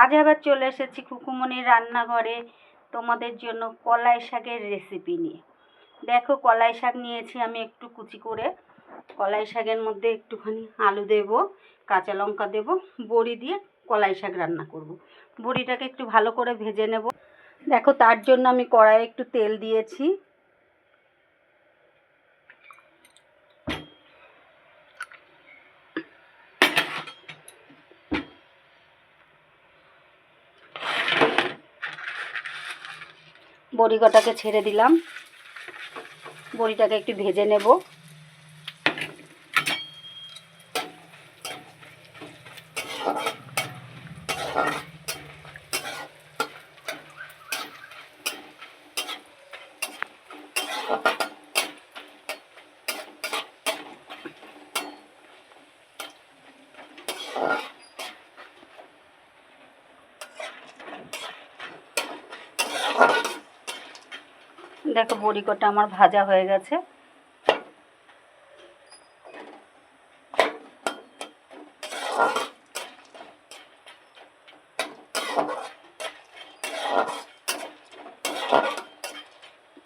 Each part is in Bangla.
আজ আবার চলে এসেছি খুকুমনির রান্নাঘরে তোমাদের জন্য কলাই শাকের রেসিপি নিয়ে। দেখো কলাই শাক নিয়েছি আমি একটু কুচি করে। কলাই শাকের মধ্যে একটুখানি আলু দেব, কাঁচা লঙ্কা দেব, বড়ি দিয়ে কলাই শাক রান্না করব। বড়িটাকে একটু ভালো করে ভেজে নেব। দেখো তার জন্য আমি কড়াইয়ে একটু তেল দিয়েছি। বড়ি কটাকে ছেড়ে দিলাম। বড়িটাকে একটু ভেজে নেব। দেখো বড়ি কটা আমার ভাজা হয়ে গেছে।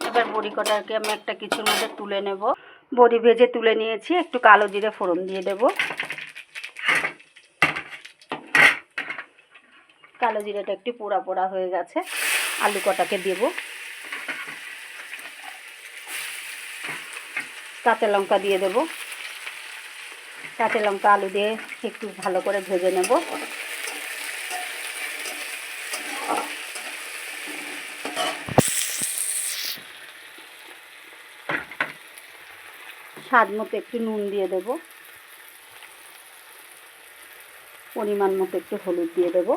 এবার বড়ি কটাকে আমি একটা কিছুর মধ্যে তুলে নেব। বড়ি ভেজে তুলে নিয়েছি, একটু কালো জিরে ফোড়ন দিয়ে দেব। কালো জিরেটা একটু পোড়া পোড়া হয়ে গেছে, আলু কটাকে দেবো। কাঁচা লঙ্কা দিয়ে দেব। কাঁচা লঙ্কা আলু দিয়ে একটু ভালো করে ভেজে নেব। স্বাদ মতো একটু নুন দিয়ে দেব। পরিমাণ মতো একটু হলুদ দিয়ে দেবো।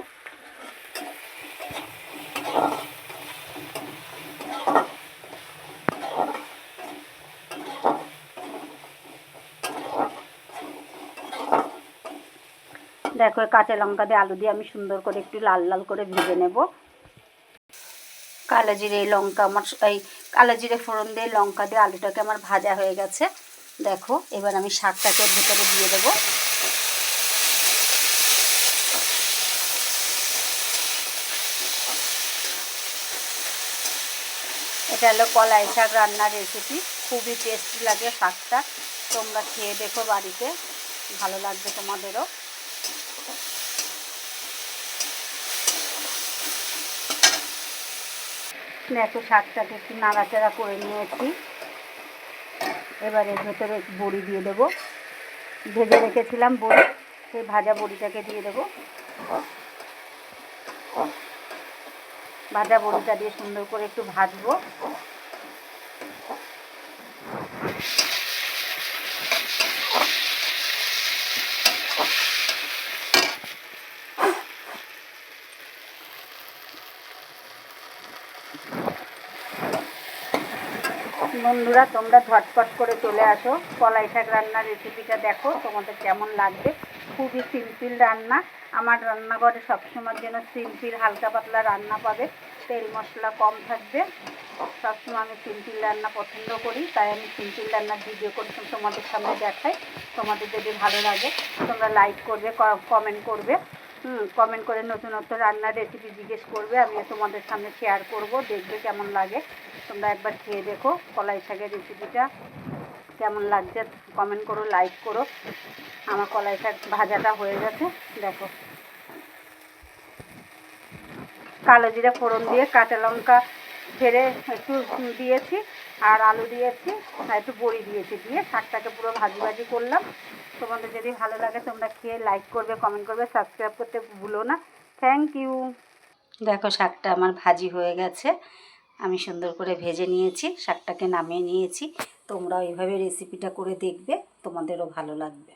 দেখো কাঁচা লঙ্কা দিয়ে আলু দিয়ে আমি সুন্দর করে একটু লাল লাল করে ভেজে নেব। কালো জিরে লঙ্কা আমার এই কালো জিরে ফোড়ন দিয়ে লঙ্কা দিয়ে আলুটাকে আমার ভাজা হয়ে গেছে। দেখো, এবার আমি শাকটাকে ভেতরে দিয়ে দেবো। এটা হলো কলাই শাক রান্নার রেসিপি খুবই টেস্টি লাগে শাকটা। তোমরা খেয়ে দেখো বাড়িতে। ভালো লাগবে তোমাদেরও। দেখো শাকটাকে একটু নাড়াচাড়া করে নিয়েছি। এবার ভেতরে বড়ি দিয়ে দেবো। ভেজে রেখেছিলাম বড়ি, সেই ভাজা বড়িটাকে দিয়ে দেবো। ভাজা বড়িটা দিয়ে সুন্দর করে একটু ভাজবো। বন্ধুরা, তোমরা ঝটপট করে চলে আসো। কলাই শাক রান্নার রেসিপিটা দেখো, তোমাদের কেমন লাগবে? খুবই সিম্পল রান্না। আমার রান্নাঘরে সবসময়ের জন্য সিম্পল হালকা পাতলা রান্না পাবে। তেল মশলা কম থাকবে। সবসময় আমি সিম্পল রান্না পছন্দ করি, তাই আমি সিম্পল রান্নার ভিডিও করে তোমাদের সামনে দেখাই। তোমাদের যদি ভালো লাগে, তোমরা লাইক করবে কমেন্ট করবে। হুম কমেন্ট করে নতুনত্ব রান্নার রেসিপি জিজ্ঞেস করবে, আমিও তোমাদের সামনে শেয়ার করব, দেখবে কেমন লাগে। তোমরা একবার খেয়ে দেখো কলাই শাকের রেসিপিটা কেমন লাগছে কমেন্ট করো লাইক করো। আমার কলাই শাক ভাজাটা হয়ে গেছে, দেখো। কালো জিরা ফোড়ন দিয়ে, কাঁচা লঙ্কা ছেড়ে একটু দিয়েছি। আর আলু দিয়েছি, আর একটু বড়ি দিয়েছি দিয়ে শাকটাকে পুরো ভাজি ভাজি করলাম। তোমাদের যদি ভালো লাগে তোমরা খেয়ে লাইক করবে কমেন্ট করবে সাবস্ক্রাইব করতে ভুলো না। থ্যাংক ইউ দেখো, শাকটা আমার ভাজি হয়ে গেছে। আমি সুন্দর করে ভেজে নিয়েছি, শাকটাকে নামিয়ে নিয়েছি। তোমরা এইভাবে রেসিপিটা করে দেখবে, তোমাদেরও ভালো লাগবে।